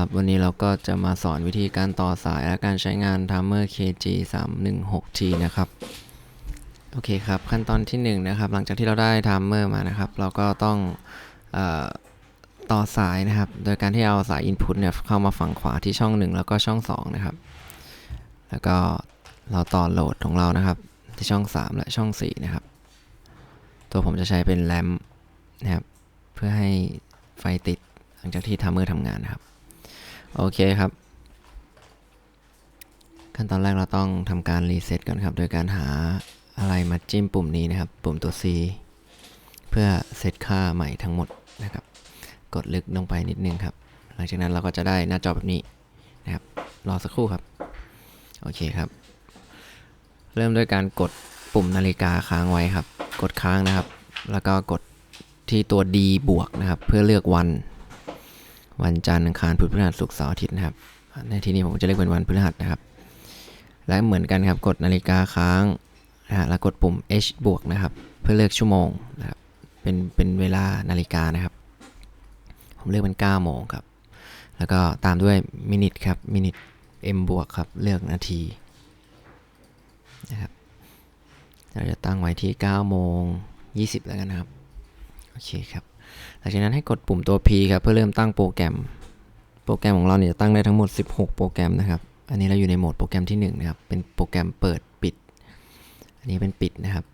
ครับ วันนี้เราก็จะมาสอนวิธีการต่อสายและการใช้งาน Timer KG 3 1 6 G นะครับ โอเคครับ ขั้นตอนที่1นะครับ หลังจากที่เราได้ Timer มานะครับ เราก็ต้องอต่อสายนะครับ โดยการที่เอาสาย Input เนี่ยเข้ามาฝั่งขวาที่ช่อง 1 แล้วก็ช่อง 2 นะครับ แล้วก็เราต่อโหลดของเรานะครับ ที่ช่อง 3 และช่อง 4 นะครับ ตัวผมจะใช้เป็นแรมนะครับ เพื่อให้ไฟติดหลังจากที่ทามเมอร์ทำงานนะครับ โอเคครับ ขั้นตอนแรกเราต้องทำการรีเซ็ตก่อนครับ โดยการหาอะไรมาจิ้มปุ่มนี้นะครับ ปุ่มตัว C เพื่อเซตค่าใหม่ทั้งหมดนะครับ กดลึกลงไปนิดนึงครับ หลังจากนั้นเราก็จะได้หน้าจอแบบนี้นะครับ รอสักครู่ครับ โอเคครับ เริ่มด้วยการกดปุ่มนาฬิกาค้างไว้ครับ กดค้างนะครับ แล้วก็กดที่ตัว D บวกนะครับ เพื่อเลือกวัน วันจันทร์อังคารพุธพฤหัสศุกร์เสาร์อาทิตย์นะครับ ในที่นี้ผมจะเลือกเป็นวันพฤหัสนะครับ และเหมือนกันครับกดนาฬิกาค้างนะฮะแล้วกดปุ่ม H บวกนะครับ เพื่อเลือกชั่วโมงนะครับเป็นเป็นเวลานาฬิกานะครับ ผมเลือกเป็น9โมงครับ แล้วก็ตามด้วยมินิทครับมินิท M บวกครับเลือกนาทีนะครับเราจะตั้งไว้ที่9โมง20 แล้วกันนะครับ โอเคครับ หลังจากนั้นให้กดปุ่มตัว P ครับเพื่อเริ่มตั้งโปรแกรม โปรแกรมของเราเนี่ยจะตั้งได้ทั้งหมด 16 โปรแกรมนะครับ อันนี้เราอยู่ในโหมดโปรแกรมที่1นะครับ เป็นโปรแกรมเปิดปิด อันนี้เป็นปิดนะครับ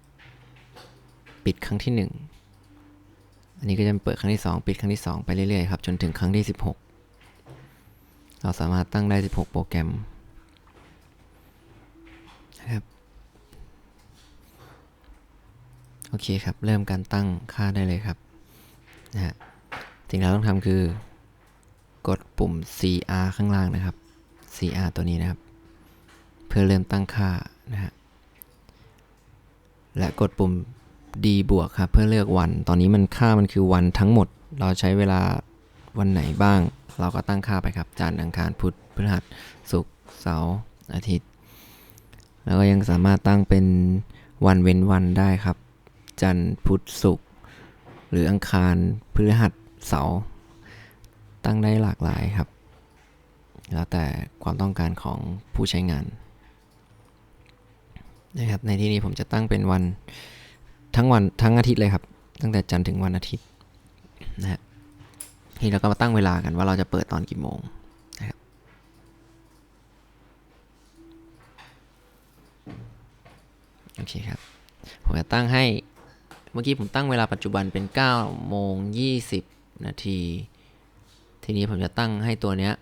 ปิดครั้งที่ 1 อันนี้ก็จะเปิดครั้งที่ 2 ปิดครั้งที่ 2 ไปเรื่อยๆครับจนถึงครั้งที่ 16 เราสามารถตั้งได้ 16 โปรแกรมนะครับโอเคครับ เริ่มการตั้งค่าได้เลยครับ นะสิ่งที่เราต้องทำคือกดปุ่ม CR ข้างล่างนะครับ CR ตัวนี้นะครับ เพื่อเริ่มตั้งค่านะฮะและกดปุ่ม D บวกครับ เพื่อเลือกวัน ตอนนี้มันค่ามันคือวันทั้งหมด เราใช้เวลาวันไหนบ้าง เราก็ตั้งค่าไปครับ จันทร์อังคารพุธพฤหัสศุกร์เสาร์อาทิตย์ แล้วก็ยังสามารถตั้งเป็นวันเว้นวันได้ครับ จันทร์พุธศุกร์ หรืออังคารพฤหัสเสาร์ตั้งได้หลากหลายครับ แล้วแต่ความต้องการของผู้ใช้งานนะครับในที่นี้ผมจะตั้งเป็นวันทั้งวันทั้งอาทิตย์เลยครับ ตั้งแต่จันทร์ถึงวันอาทิตย์นะฮะทีเราก็มาตั้งเวลากันว่าเราจะเปิดตอนกี่โมงนะครับโอเคครับ ผมจะตั้งให้ มื่อกี้ผมตั้งเวลาปัจจุบันเป็น9โมง20 นาที ทีนี้ผมจะตั้งให้ตัวเนี้ย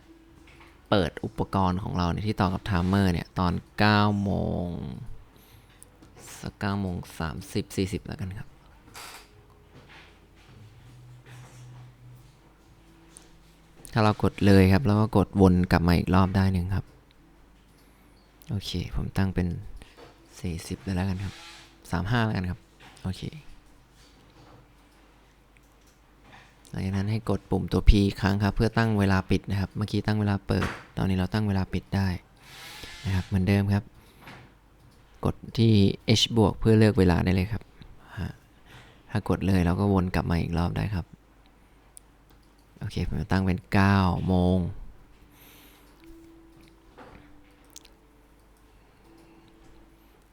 เปิดอุปกรณ์ของเราเนี่ยที่ต่อกับไทม์เมอร์เนี่ย ตอน9โมงสัก9โมง30 40 แล้วกันครับ ถ้าเรากดเลยครับ แล้วก็กดวนกลับมาอีกรอบได้หนึ่งครับ โอเค ผมตั้งเป็น 40เลยแล้วกันครับ 35 แล้วกันครับ โอเค หลังจากนั้นให้กดปุ่มตัว P ครั้งครับเพื่อตั้งเวลาปิดนะครับ เมื่อกี้ตั้งเวลาเปิด ตอนนี้เราตั้งเวลาปิดได้นะครับเหมือนเดิมครับ กดที่ H บวกเพื่อเลือกเวลาได้เลยครับ ถ้ากดเลยเราก็วนกลับมาอีกรอบได้ครับโอเคผมตั้งเป็น 9 โมง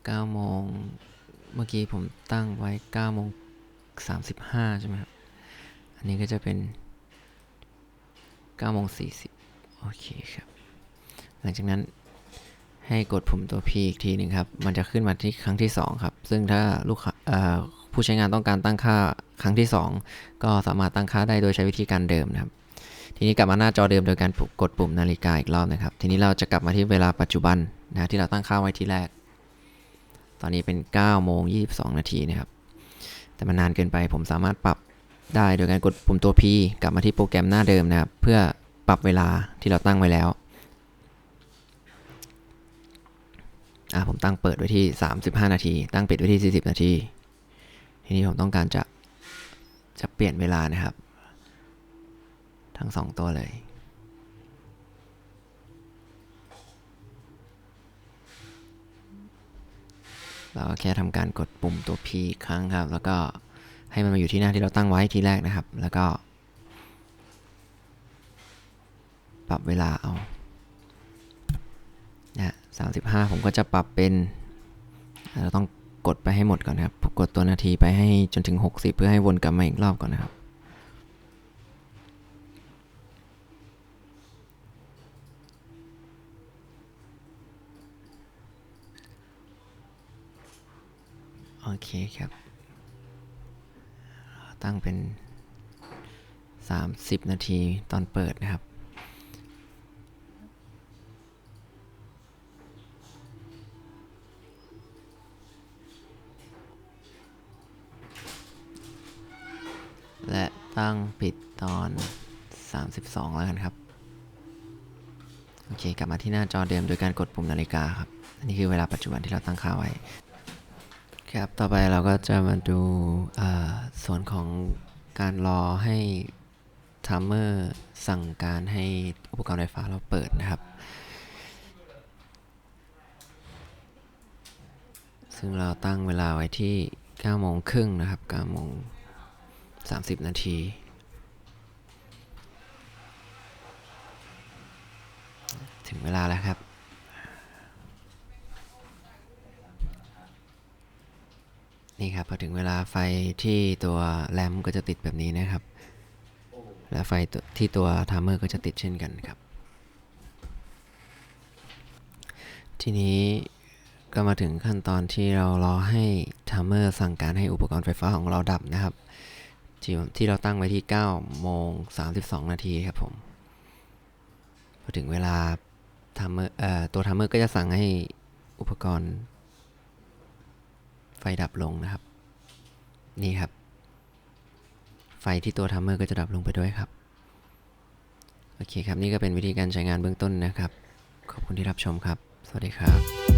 9โมง เมื่อกี้ผมตั้งไว้9โมง35ใช่ไหมครับ อันนี้ก็จะเป็น9โมง40 โอเคครับ หลังจากนั้นให้กดปุ่มตัว P อีกทีหนึ่งครับ มันจะขึ้นมาที่ครั้งที่ 2 ครับ ซึ่งถ้าลูกค้าผู้ใช้งานต้องการตั้งค่าครั้งที่ 2 ก็สามารถตั้งค่าได้โดยใช้วิธีการเดิมนะครับ ทีนี้กลับมาหน้าจอเดิมโดยการกดปุ่มนาฬิกาอีกรอบนะครับ ทีนี้เราจะกลับมาที่เวลาปัจจุบันนะที่เราตั้งค่าไว้ที่แรก ตอนนี้เป็น9โมง22 นาทีนะครับ แต่มันนานเกินไปผมสามารถปรับ ได้โดยการกดปุ่มตัว P กลับมาที่โปรแกรมหน้าเดิมนะครับ เพื่อปรับเวลาที่เราตั้งไว้แล้วอะผมตั้งเปิดไว้ที่ 35 นาที ตั้งปิดไว้ที่ 40 นาที ทีนี้ผมต้องการจะจะเปลี่ยนเวลานะครับ ทั้ง 2 ตัวเลยเราก็แค่ทำการกดปุ่มตัว P ครั้งครับ แล้วก็ ให้มันมาอยู่ที่หน้าที่เราตั้งไว้ทีแรกนะครับ แล้วก็ ปรับเวลาเอานะสามสิบห้าผมก็จะปรับเป็น เราต้องกดไปให้หมดก่อนนะครับ กดตัวนาทีไปให้จนถึง 60 เพื่อให้วนกลับมาอีกรอบก่อนนะครับโอเคครับ ตั้งเป็น 30 นาทีตอนเปิดนะครับและตั้งปิดตอน 32 แล้วกันครับ โอเค กลับมาที่หน้าจอเดิมโดยการกดปุ่มนาฬิกาครับ อันนี้คือเวลาปัจจุบันที่เราตั้งค่าไว้ ครับ ต่อไปเราก็จะมาดูส่วนของการรอให้ไทม์เมอร์สั่งการให้อุปกรณ์ไฟฟ้าเราเปิดนะครับ ซึ่งเราตั้งเวลาไว้ที่9โมงครึ่งนะครับ9โมง30 นาทีถึงเวลาแล้วครับ นี่ครับพอถึงเวลาไฟที่ตัวแรมก็จะติดแบบนี้นะครับ และไฟที่ตัวไทม์เมอร์ก็จะติดเช่นกันครับ ทีนี้ก็มาถึงขั้นตอนที่เรารอให้ไทม์เมอร์สั่งการให้อุปกรณ์ไฟฟ้าของเราดับนะครับ ที่ที่เราตั้งไว้ที่9โมง32 นาทีครับผม พอถึงเวลาไทม์เมอร์ตัวไทม์เมอร์ก็จะสั่งให้อุปกรณ์ ไฟดับลงนะครับ นี่ครับ ไฟที่ตัวทัมเมอร์ก็จะดับลงไปด้วยครับ โอเคครับ นี่ก็เป็นวิธีการใช้งานเบื้องต้นนะครับ ขอบคุณที่รับชมครับ สวัสดีครับ